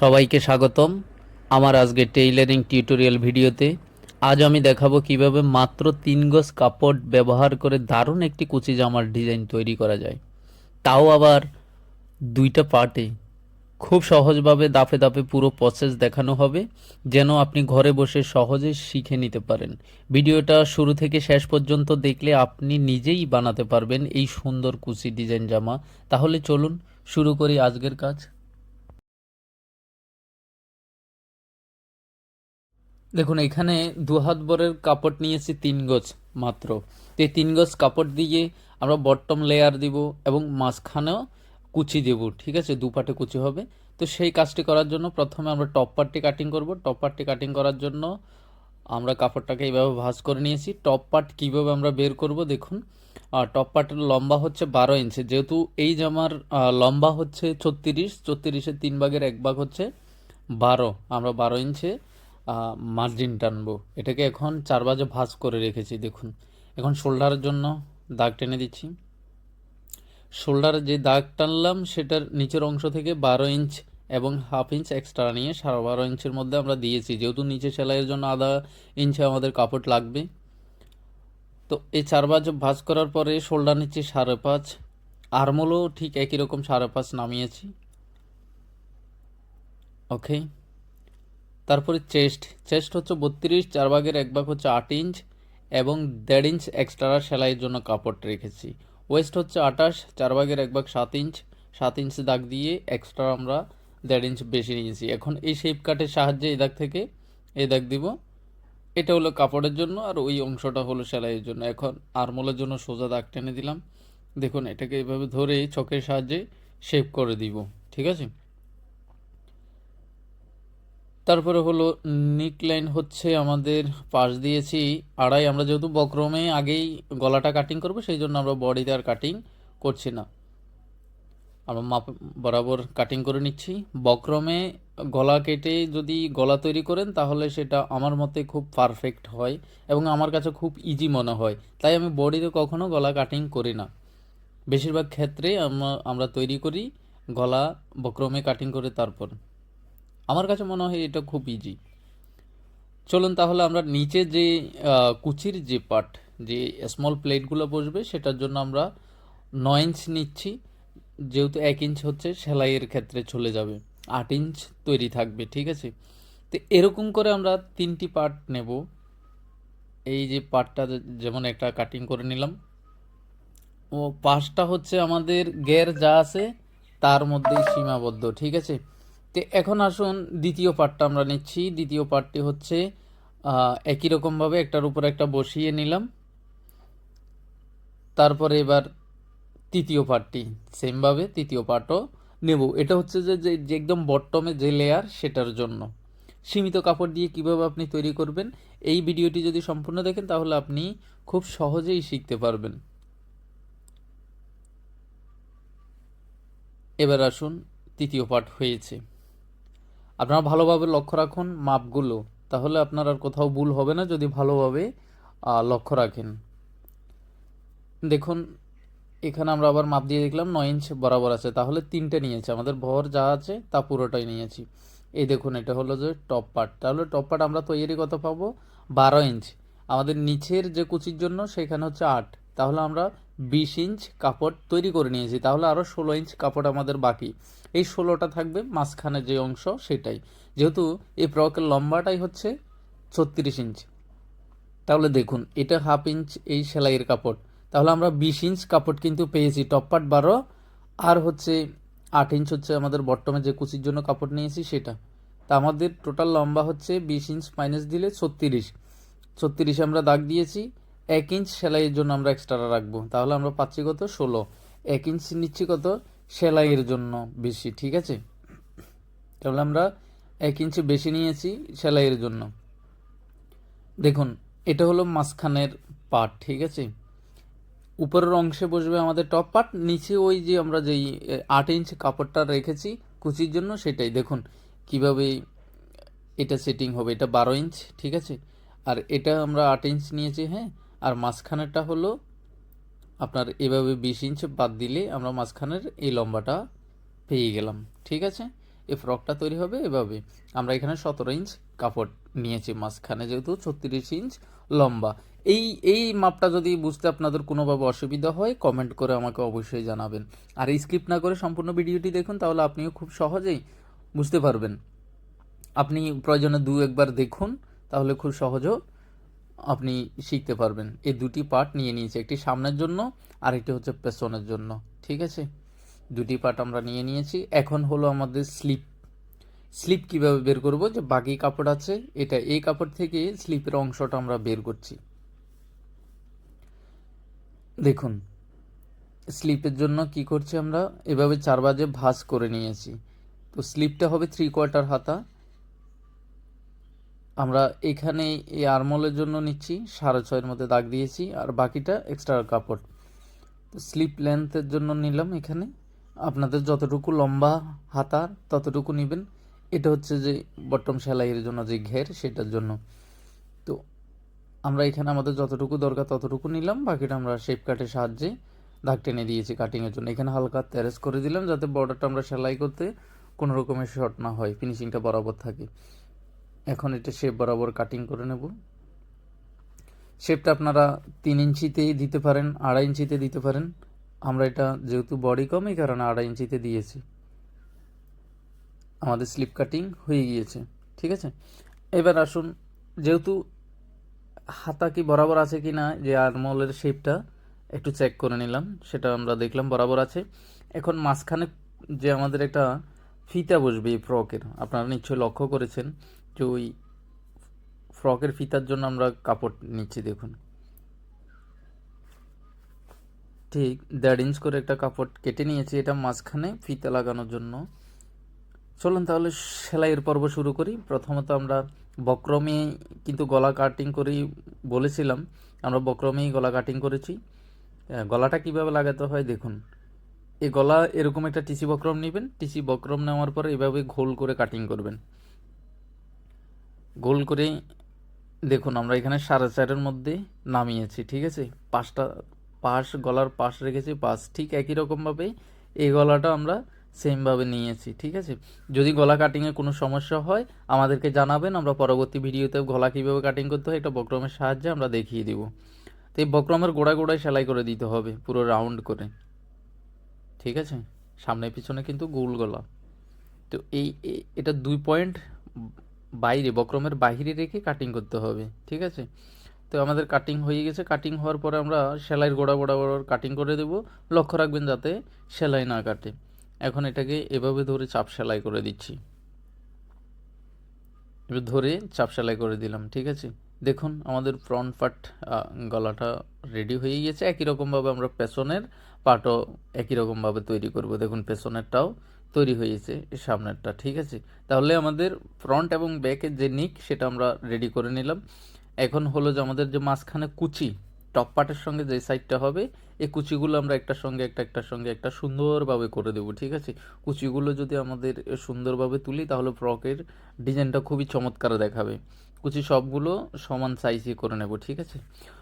সবাইকে স্বাগতম আমার আজকে টেইলারিং টিউটোরিয়াল ভিডিওতে। আজ আমি দেখাবো কীভাবে মাত্র তিন গজ কাপড় ব্যবহার করে দারুণ একটি কুচি জামার ডিজাইন তৈরি করা যায়। তাও আবার দুইটা পার্টে খুব সহজভাবে দাপে দাপে পুরো প্রসেস দেখানো হবে, যেন আপনি ঘরে বসে সহজে শিখে নিতে পারেন। ভিডিওটা শুরু থেকে শেষ পর্যন্ত দেখলে আপনি নিজেই বানাতে পারবেন এই সুন্দর কুচি ডিজাইন জামা। তাহলে চলুন শুরু করি আজকের কাজ। দেখুন, এখানে দু হাত বরের কাপড় নিয়েছি তিন গজ মাত্র। তো এই তিন গজ কাপড় দিয়ে আমরা বটম লেয়ার দিব এবং মাঝখানেও কুচি দেব, ঠিক আছে? দু পাটে কুচি হবে। তো সেই কাজটি করার জন্য প্রথমে আমরা টপ পার্টটি কাটিং করব। টপ পার্টটি কাটিং করার জন্য আমরা কাপড়টাকে এইভাবে ভাঁজ করে নিয়েছি। টপ পার্ট কীভাবে আমরা বের করব, দেখুন। আর টপ পার্টের লম্বা হচ্ছে বারো ইঞ্চি। যেহেতু এই জামার লম্বা হচ্ছে ছত্রিশ ছত্রিশের তিন ভাগের এক ভাগ হচ্ছে বারো। আমরা বারো ইঞ্চে মার্জিন টানবো। এটাকে এখন চার বাজে ভাঁজ করে রেখেছি, দেখুন। এখন শোল্ডারের জন্য দাগ টেনে দিচ্ছি। শোল্ডারে যে দাগ টানলাম, সেটার নিচের অংশ থেকে বারো ইঞ্চ এবং হাফ ইঞ্চ এক্সট্রা নিয়ে সাড়ে বারো ইঞ্চের মধ্যে আমরা দিয়েছি। যেহেতু নিচে সেলাইয়ের জন্য আধা ইঞ্চে আমাদের কাপড় লাগবে। তো এই চার বাজ ভাঁজ করার পরে শোল্ডার নিচ্ছি সাড়ে পাঁচ। আরমোলও ঠিক একই রকম সাড়ে পাঁচ নামিয়েছি। ওকে তারপরে চেস্ট। চেস্ট হচ্ছে বত্রিশ, চার ভাগের এক ভাগ হচ্ছে আট ইঞ্চ এবং দেড় ইঞ্চ এক্সট্রা সেলাইয়ের জন্য কাপড় রেখেছি। ওয়েস্ট হচ্ছে আঠাশ, চার ভাগের এক ভাগ সাত ইঞ্চ। সাত ইঞ্চ দাগ দিয়ে এক্সট্রা আমরা দেড় ইঞ্চ বেশি নিয়েছি। এখন এই শেপ কাটের সাহায্যে এই দাগ থেকে এই দাগ দিব। এটা হলো কাপড়ের জন্য আর ওই অংশটা হলো সেলাইয়ের জন্য। এখন আরমোলের জন্য সোজা দাগ টেনে দিলাম। দেখুন, এটাকে এইভাবে ধরে চকের সাহায্যে শেপ করে দিব। ঠিক আছে? তারপরে হলো নিক লাইন হচ্ছে আমাদের পাশ দিয়েছি, আড়াই। আমরা যেহেতু বক্রমে আগেই গলাটা কাটিং করব, সেই জন্য আমরা বডিতে আর কাটিং করছি না। আমরা মাপ বরাবর কাটিং করে নিচ্ছি। বক্রমে গলা কেটে যদি গলা তৈরি করেন, তাহলে সেটা আমার মতে খুব পারফেক্ট হয় এবং আমার কাছে খুব ইজি মনে হয়। তাই আমি বডিতে কখনো গলা কাটিং করি না। বেশিরভাগ ক্ষেত্রে আমরা আমরা তৈরি করি গলা বক্রমে কাটিং করে তারপর। আমার কাছে মনে হয় এটা খুব ইজি চলুন তাহলে আমরা নিচে যে কুচির যে পার্ট যে স্মল প্লেটগুলো বসবে, সেটার জন্য আমরা নয় ইঞ্চ নিচ্ছি। যেহেতু এক ইঞ্চ হচ্ছে, সেলাইয়ের ক্ষেত্রে চলে যাবে। আট ইঞ্চ তৈরি থাকবে, ঠিক আছে? তো এরকম করে আমরা তিনটি পার্ট নেব। এই যে পার্টটা যেমন একটা কাটিং করে নিলাম। ও পাশটা হচ্ছে আমাদের গের যা আছে, তার মধ্যেই সীমাবদ্ধ, ঠিক আছে? তো এখন আসুন, দ্বিতীয় পার্টটা আমরা নিচ্ছি। দ্বিতীয় পার্টটি হচ্ছে একই রকমভাবে একটার উপর একটা বসিয়ে নিলাম। তারপরে এবার তৃতীয় পার্টটি সেমভাবে তৃতীয় পার্টও নেব। এটা হচ্ছে যে যে একদম বটমে যে লেয়ার সেটার জন্য। সীমিত কাপড় দিয়ে কীভাবে আপনি তৈরি করবেন, এই ভিডিওটি যদি সম্পূর্ণ দেখেন, তাহলে আপনি খুব সহজেই শিখতে পারবেন। এবার আসুন, তৃতীয় পার্ট হয়েছে। আপনারা ভালোভাবে লক্ষ্য রাখুন মাপগুলো, তাহলে আপনার আর কোথাও ভুল হবে না যদি ভালোভাবে লক্ষ্য রাখেন। দেখুন, এখানে আমরা আবার মাপ দিয়ে দেখলাম নয় ইঞ্চ বরাবর আছে, তাহলে তিনটে নিয়েছি, আমাদের ভর যা আছে তা পুরোটাই নিয়েছি। এই দেখুন, এটা হলো যে টপ পার্ট তাহলে টপ পার্ট আমরা তৈরি কত পাবো বারো ইঞ্চ, আমাদের নিচের যে কুচির জন্য সেখানে হচ্ছে আট, তাহলে আমরা বিশ ইঞ্চ কাপড় তৈরি করে নিয়েছি, তাহলে আরও ষোলো ইঞ্চ কাপড় আমাদের বাকি। এই ষোলোটা থাকবে, মাঝখানে যে অংশ সেটাই। যেহেতু এই ফ্রকের লম্বাটাই হচ্ছে ছত্রিশ ইঞ্চ। তাহলে দেখুন, এটা হাফ ইঞ্চ এই সেলাইয়ের কাপড়। তাহলে আমরা বিশ ইঞ্চ কাপড় কিন্তু পেয়েছি, টপ পার্ট বারো, আর হচ্ছে আট ইঞ্চ হচ্ছে আমাদের বর্তমানে যে কুচির জন্য কাপড় নিয়েছি সেটা। তা আমাদের টোটাল লম্বা হচ্ছে বিশ ইঞ্চ মাইনাস দিলে ছত্রিশ। ছত্রিশে আমরা দাগ দিয়েছি এক ইঞ্চ সেলাইয়ের জন্য আমরা এক্সট্রা রাখব। তাহলে আমরা পাচ্ছি কত? ষোলো। এক ইঞ্চ নিচ্ছি কত? সেলাইয়ের জন্য বেশি, ঠিক আছে? তাহলে আমরা এক ইঞ্চি বেশি নিয়েছি সেলাইয়ের জন্য। দেখুন, এটা হলো মাঝখানের পার্ট ঠিক আছে? উপরের অংশে বসবে আমাদের টপ পার্ট নিচে ওই যে আমরা যেই আট ইঞ্চ কাপড়টা রেখেছি কুচির জন্য সেটাই। দেখুন, কীভাবে এটা সেটিং হবে। এটা বারো ইঞ্চ, ঠিক আছে? আর এটা আমরা আট ইঞ্চ নিয়েছি হ্যাঁ? আর মাঝখানেরটা হলো আপনার এভাবে বিশ ইঞ্চ বাদ দিলে আমরা মাঝখানের এই লম্বাটা পেয়ে গেলাম, ঠিক আছে? এই ফ্রকটা তৈরি হবে এভাবে। আমরা এখানে সতেরো ইঞ্চ কাপড় নিয়েছি, মাঝখানে যেহেতু ছত্রিশ ইঞ্চ লম্বা। এই এই মাপটা যদি বুঝতে আপনাদের কোনোভাবে অসুবিধা হয় কমেন্ট করে আমাকে অবশ্যই জানাবেন। আর স্কিপ না করে সম্পূর্ণ ভিডিওটি দেখুন, তাহলে আপনিও খুব সহজেই বুঝতে পারবেন। আপনি প্রয়োজনে দু একবার দেখুন, তাহলে খুব সহজেও আপনি শিখতে পারবেন। এই দুটি পার্ট নিয়ে নিয়েছি, একটি সামনের জন্য আর একটি হচ্ছে পেছনের জন্য। ঠিক আছে? দুটি পার্ট আমরা নিয়ে নিয়েছি। এখন হলো আমাদের স্লিপ স্লিপ কীভাবে বের করব? যে বাকি কাপড় আছে, এটা এই কাপড় থেকে স্লিপের অংশটা আমরা বের করছি। দেখুন স্লিপের জন্য কি করছি আমরা? এভাবে চার বাজে ভাঁজ করে নিয়েছি। তো স্লিপটা হবে থ্রি কোয়ার্টার হাতা। আমরা এখানে এই আরমোলের জন্য নিচ্ছি, সাড়ে ছয়ের মধ্যে দাগ দিয়েছি, আর বাকিটা এক্সট্রা কাপড়। তো স্লিপ লেন্থের জন্য নিলাম এখানে। আপনাদের যতটুকু লম্বা হাতা ততটুকু নেবেন। এটা হচ্ছে যে বটম সেলাইয়ের জন্য যে ঘের, সেটার জন্য। তো আমরা এখানে আমাদের যতটুকু দরকার ততটুকু নিলাম, বাকিটা আমরা শেপ কাটের সাহায্যে দাগ টেনে দিয়েছি কাটিংয়ের জন্য। এখানে হালকা তেরেস করে দিলাম যাতে বর্ডারটা আমরা সেলাই করতে কোনো রকমের শর্ট না হয় ফিনিশিংটা বরাবর থাকে। এখন এটা শেপ বরাবর কাটিং করে নেব। শেপটা আপনারা তিন ইঞ্চিতেই দিতে পারেন, আড়াই ইঞ্চিতে দিতে পারেন। আমরা এটা যেহেতু বডি কম, এই কারণে আড়াই ইঞ্চিতে দিয়েছি। আমাদের স্লিপ কাটিং হয়ে গিয়েছে, ঠিক আছে? এবার আসুন, যেহেতু হাতা কি বরাবর আছে কি না, যে আরমলের শেপটা একটু চেক করে নিলাম, সেটা আমরা দেখলাম বরাবর আছে। এখন মাঝখানে যে আমাদের একটা ফিতা বসবে এই ফ্রকের আপনারা নিশ্চয়ই লক্ষ্য করেছেন যে ওই ফ্রকের ফিতার জন্য আমরা কাপড় নিচ্ছি, দেখুন। ঠিক, দেড় ইঞ্চ করে একটা কাপড় কেটে নিয়েছি, এটা মাঝখানে ফিতা লাগানোর জন্য। চলুন তাহলে সেলাইয়ের পর্ব শুরু করি। প্রথমত আমরা বক্রমে কিন্তু গলা কাটিং করি বলেছিলাম, আমরা বক্রমেই গলা কাটিং করেছি। গলাটা কীভাবে লাগাতে হয়, দেখুন। এই গলা এরকম একটা টিসি বক্রম নেবেন টিসি বক্রম নেওয়ার পরে এভাবে ঘোল করে কাটিং করবেন। গোল করে দেখুন, আমরা এখানে সাড়ে চারের মধ্যে নামিয়েছি, ঠিক আছে? পাঁচটা পাশ, গলার পাশ রেখেছি, পাশ ঠিক একই রকমভাবে এই গলাটা আমরা সেমভাবে নিয়েছি, ঠিক আছে? যদি গলা কাটিংয়ে কোনো সমস্যা হয়, আমাদেরকে জানাবেন, আমরা পরবর্তী ভিডিওতে গলা কীভাবে কাটিং করতে হয় এটা বক্রমের সাহায্যে আমরা দেখিয়ে দিব। তো এই বক্রমের গোড়া গোড়ায় সেলাই করে দিতে হবে, পুরো রাউন্ড করে, ঠিক আছে? সামনে পিছনে কিন্তু গোল গলা। তো এই এটা দুই পয়েন্ট বাইরে, বক্রমের বাইরে রেখে কাটিং করতে হবে, ঠিক আছে? তো আমাদের কাটিং হয়ে গেছে। কাটিং হওয়ার পরে আমরা সেলাইয়ের গোড়া বরাবর কাটিং করে দেব। লক্ষ্য রাখবেন যাতে সেলাই না কাটে। এখন এটাকে এভাবে ধরে চাপ সেলাই করে দিচ্ছি। এবার ধরে চাপ সেলাই করে দিলাম, ঠিক আছে? দেখুন, আমাদের ফ্রন্ট পার্ট গলাটা রেডি হয়ে গেছে। একই রকমভাবে আমরা পেছনের পার্টও একই রকমভাবে তৈরি করব। দেখুন, পেছনেরটাও তৈরি হয়েছে সামনেরটা, ঠিক আছে? তাহলে আমাদের ফ্রন্ট এবং ব্যাকের যে নিক সেটা আমরা রেডি করে নিলাম। এখন হলো যে আমাদের যে মাঝখানে কুচি টপ পার্টের সঙ্গে যে সাইডটা হবে, এই কুচিগুলো আমরা একটার সঙ্গে একটা, একটার সঙ্গে একটা সুন্দরভাবে করে দেবো, ঠিক আছে? কুচিগুলো যদি আমাদের সুন্দরভাবে তুলি, তাহলে ফ্রকের ডিজাইনটা খুবই চমৎকার দেখাবে। কুচি সবগুলো সমান সাইজই করে নেব, ঠিক আছে?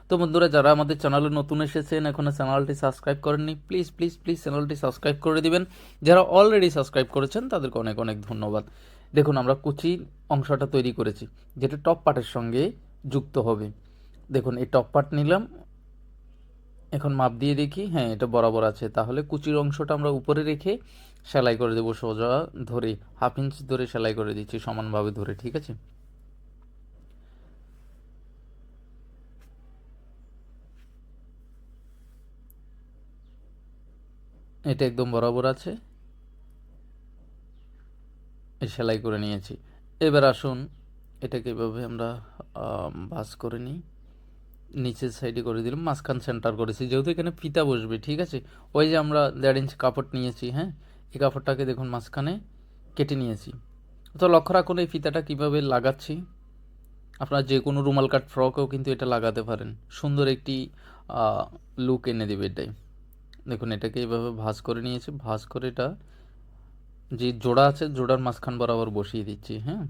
তো বন্ধুরা, যারা আমাদের চ্যানেলে নতুন এসেছেন এখনও চ্যানেলটি সাবস্ক্রাইব করেননি প্লিজ প্লিজ প্লিজ চ্যানেলটি সাবস্ক্রাইব করে দিবেন। যারা অলরেডি সাবস্ক্রাইব করেছেন, তাদেরকে অনেক অনেক ধন্যবাদ। দেখুন, আমরা কুচির অংশটা তৈরি করেছি, যেটা টপ পার্টের সঙ্গে যুক্ত হবে। দেখুন, এই টপ পার্ট নিলাম। এখন মাপ দিয়ে দেখি হ্যাঁ এটা বরাবর আছে। তাহলে কুচির অংশটা আমরা উপরে রেখে সেলাই করে দেবো সোজা ধরে হাফ ইঞ্চ ধরে সেলাই করে দিচ্ছি, সমানভাবে ধরে, ঠিক আছে? এটা একদম বরাবর আছে। সেলাই করে নিয়েছি। এবার আসুন, এটাকে এভাবে আমরা বাস করে নিই। নিচের সাইডে করে দিলাম, মাঝখান সেন্টার করেছি। যেহেতু এখানে ফিতা বসবে, ঠিক আছে? ওই যে আমরা দেড় ইঞ্চ কাপড় নিয়েছি হ্যাঁ? এই কাপড়টাকে দেখুন মাঝখানে কেটে নিয়েছি। তো লক্ষ্য রাখুন, এই ফিতাটা কীভাবে লাগাচ্ছি। আপনারা যে কোনো রুমাল কাট ফ্রকেও কিন্তু এটা লাগাতে পারেন। সুন্দর একটি লুক এনে দেবে এটাই। দেখুন, এটাকে এইভাবে ভাঁজ করে নিয়েছি। ভাঁজ করে এটা যে জোড়া আছে, জোড়ার মাঝখান বরাবর বসিয়ে দিচ্ছি হ্যাঁ?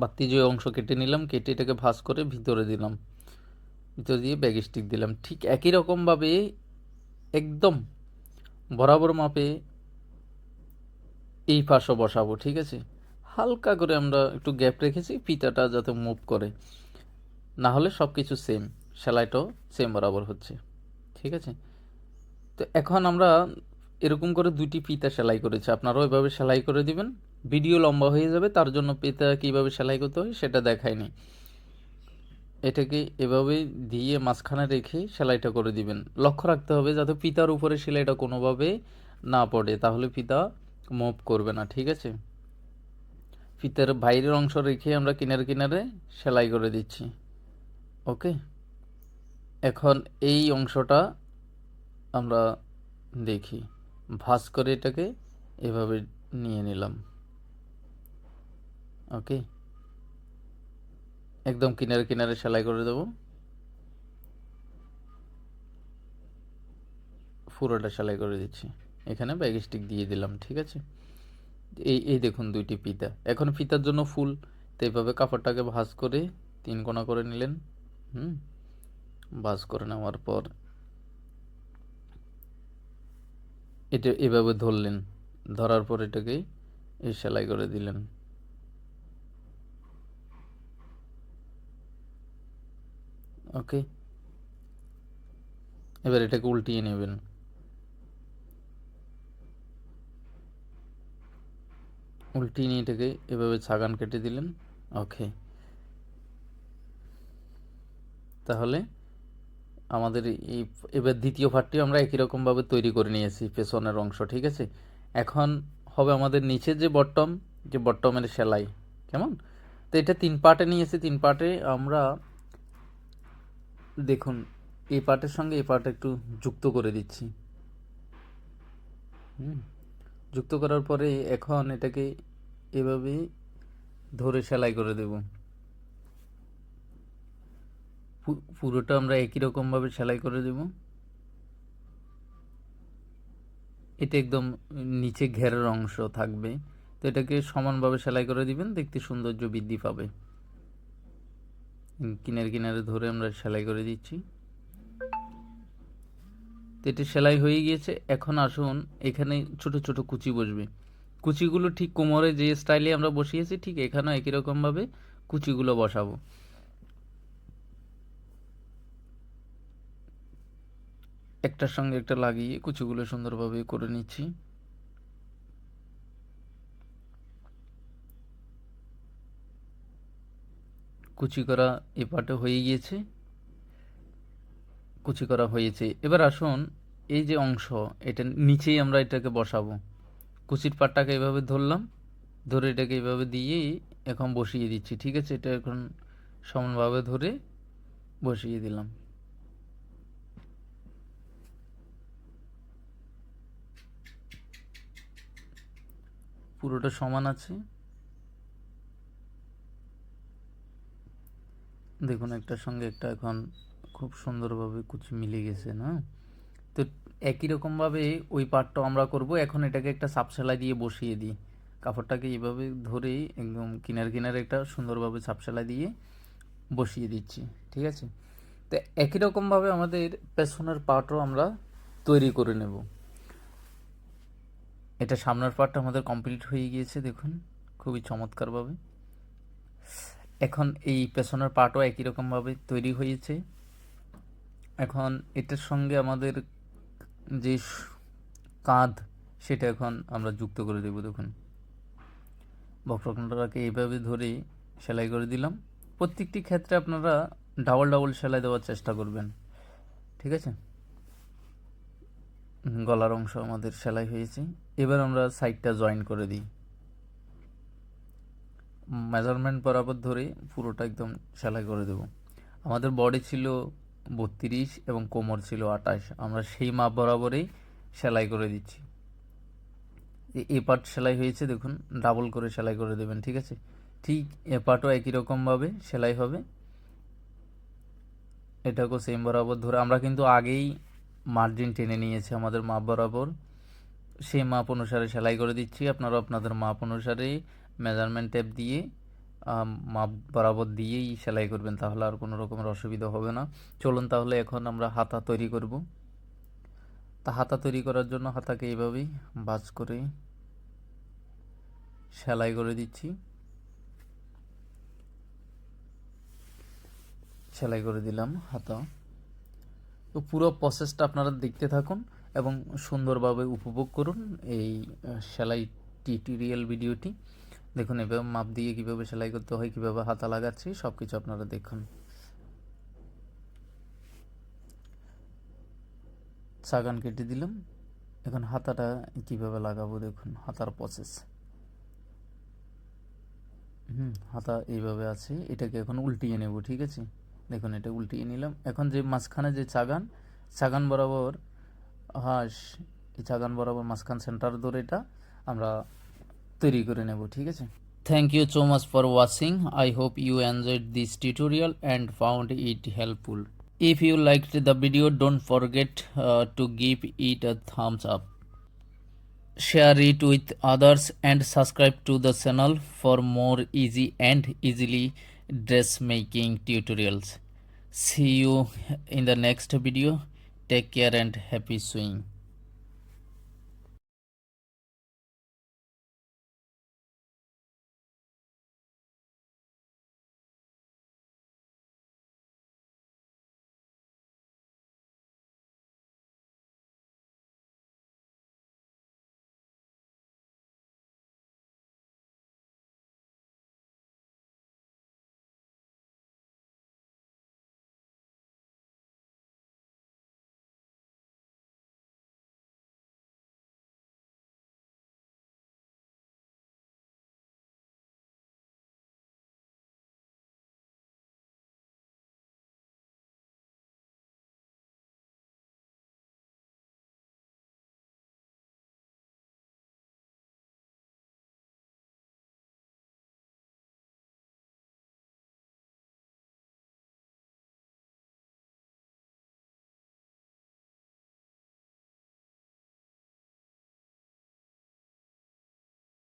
বাতি যে অংশ কেটে নিলাম, কেটে এটাকে ভাঁজ করে ভিতরে দিলাম। ভিতরে দিয়ে ব্যাগ স্টিক দিলাম। ঠিক একই রকমভাবে একদম বরাবর মাপে এই পাশও বসাবো, ঠিক আছে? হালকা করে আমরা একটু গ্যাপ রেখেছি, ফিতাটা যাতে মুভ করে। না হলে সব কিছু সেম সেলাইটাও সেম বরাবর হচ্ছে, ঠিক আছে? তো এখন আমরা এরকম করে দুটি ফিতা সেলাই করেছি। আপনারাও এভাবে সেলাই করে দিবেন। ভিডিও লম্বা হয়ে যাবে, তার জন্য ফিতা কীভাবে সেলাই করতে হয় সেটা দেখায়নি এটাকে এভাবে দিয়ে মাঝখানে রেখে সেলাইটা করে দিবেন। লক্ষ্য রাখতে হবে যাতে ফিতার উপরে সেলাইটা কোনোভাবে না পড়ে, তাহলে ফিতা মুভ করবে না, ঠিক আছে? ফিতার বাইরের অংশ রেখে আমরা কিনারে কিনারে সেলাই করে দিচ্ছি। ওকে? এখন এই অংশটা আমরা দেখি। ভাঁজ করে এটাকে এভাবে নিয়ে নিলাম। ওকে? একদম কিনারে কিনারে সেলাই করে দেব। পুরোটা সেলাই করে দিচ্ছি। এখানে ব্যাগ স্টিক দিয়ে দিলাম, ঠিক আছে? এই এই দেখুন দুইটি ফিতা। এখন ফিতার জন্য ফুল। তো এইভাবে কাপড়টাকে ভাঁজ করে তিন কোণা করে নিলেন। হুম? ভাঁজ করে নেওয়ার পর এটা এভাবে ধরলেন, ধরার পর এটাকে এই সেলাই করে দিলেন। ওকে। এবার এটাকে উল্টিয়ে নেবেন। উল্টিয়ে নিয়ে এটাকে এভাবে ছাগান কেটে দিলেন। ওকে। তাহলে আমাদের এই এবার দ্বিতীয় পার্টটি আমরা একই রকমভাবে তৈরি করে নিয়েছি, পেছনের অংশ, ঠিক আছে? এখন হবে আমাদের নিচে যে বটম যে বটমের সেলাই, কেমন? তো এটা তিন পার্টে নিয়েছি, তিন পার্টে আমরা দেখুন, এই পার্টের সঙ্গে এই পার্ট একটু যুক্ত করে দিচ্ছি। যুক্ত করার পরে এখন এটাকে এভাবে ধরে সেলাই করে দেব। পুরোটা আমরা একই রকমভাবে সেলাই করে দেব। এটা একদম নিচে ঘেরের অংশ থাকবে। তো এটাকে সমানভাবে সেলাই করে দিবেন, দেখতে সৌন্দর্য বৃদ্ধি পাবে। কিনারে কিনারে ধরে আমরা সেলাই করে দিচ্ছি। তো এটি সেলাই হয়ে গিয়েছে। এখন আসুন, এখানে ছোট ছোট কুচি বসবে। কুচিগুলো ঠিক কোমরে যে স্টাইলে আমরা বসিয়েছি, ঠিক এখানেও একই রকমভাবে কুচিগুলো বসাবো। একটার সঙ্গে একটা লাগিয়ে কুচিগুলো সুন্দরভাবে করে নিচ্ছি। কুচি করা এ পাটে হয়ে গিয়েছে। কুচি করা হয়েছে। এবার আসুন এই যে অংশ, এটা নিচেই আমরা এটাকে বসাবো। কুচির পাটটাকে এভাবে ধরলাম, ধরে এটাকে এভাবে দিয়ে এখন বসিয়ে দিচ্ছি, ঠিক আছে? এটা এখন সমানভাবে ধরে বসিয়ে দিলাম। পুরোটা সমান আছে। দেখুন, একটার সঙ্গে একটা এখন খুব সুন্দরভাবে কুচি মিলে গেছে, না? তো একই রকমভাবে ওই পার্টটা আমরা করব। এখন এটাকে একটা সাপ সেলাই দিয়ে বসিয়ে দিই। কাপড়টাকে এইভাবে ধরেই একদম কিনার কিনারে একটা সুন্দরভাবে সাপ সেলাই দিয়ে বসিয়ে দিচ্ছি, ঠিক আছে? তো একই রকমভাবে আমাদের পেছনের পার্টও আমরা তৈরি করে নেব। এটা সামনের পার্টটা আমাদের কমপ্লিট হয়ে গিয়েছে, দেখুন, খুবই চমৎকারভাবে। এখন এই পেছনের পার্টও একই রকমভাবে তৈরি হয়েছে। এখন এটার সঙ্গে আমাদের যে কাঁধ, সেটা এখন আমরা যুক্ত করে দেব, দেখুন। বক্রখণ্ডটাকে এইভাবে ধরে সেলাই করে দিলাম। প্রত্যেকটি ক্ষেত্রে আপনারা ডাবল ডাবল সেলাই দেওয়ার চেষ্টা করবেন, ঠিক আছে? গলার অংশ আমাদের সেলাই হয়েছে। এবার আমরা সাইডটা জয়েন করে দিই। মেজারমেন্ট বরাবর ধরে পুরোটা একদম সেলাই করে দেব। আমাদের বডি ছিল বত্রিশ এবং কোমর ছিল আঠাশ। আমরা সেই মাপ বরাবরেই সেলাই করে দিচ্ছি। এ পার্ট সেলাই হয়েছে, দেখুন ডাবল করে সেলাই করে দেবেন, ঠিক আছে? ঠিক এ পার্টও একই রকমভাবে সেলাই হবে। এটাকেও সেম বরাবর ধরে, আমরা কিন্তু আগেই মার্জিন টেনে নিয়েছি আমাদের মাপ বরাবর। সেই মাপ অনুসারে সেলাই করে দিচ্ছি। আপনারা আপনাদের মাপ অনুসারে মেজারমেন্ট টেপ দিয়ে মাপ বরাবর দিয়েই সেলাই করবেন, তাহলে আর কোনো রকমের অসুবিধা হবে না। চলুন তাহলে এখন আমরা হাতা তৈরি করব। তা হাতা তৈরি করার জন্য হাতাকে এইভাবেই ভাঁজ করে সেলাই করে দিচ্ছি। সেলাই করে দিলাম হাতা। তো পুরো প্রসেসটা আপনারা দেখতে থাকুন। এবং সুন্দরভাবে উপভোগ করুন এই সেলাই টিউটোরিয়াল ভিডিওটি দেখুন, এভাবে মাপ দিয়ে কীভাবে সেলাই করতে হয়, কীভাবে হাতা লাগাচ্ছি সব কিছু আপনারা দেখুন। চাগান কেটে দিলাম। এখন হাতাটা কীভাবে লাগাবো দেখুন, হাতার প্রসেস হুম, হাতা এইভাবে আছে, এটাকে এখন উল্টিয়ে নেব, ঠিক আছে? দেখুন, এটা উল্টিয়ে নিলাম। এখন যে মাঝখানে যে চাগান চাগান বরাবর হাঁস এই চাগান বরাবর মাঝখান সেন্টার ধরে এটা আমরা তৈরি করে নেব, ঠিক আছে? Thank you so much for watching I hope you enjoyed this tutorial and found it helpful if you liked the video don't forget to give it a thumbs up share it with others and subscribe to the channel for more easy and easily dressmaking tutorials. See you in the next video. Take care and happy sewing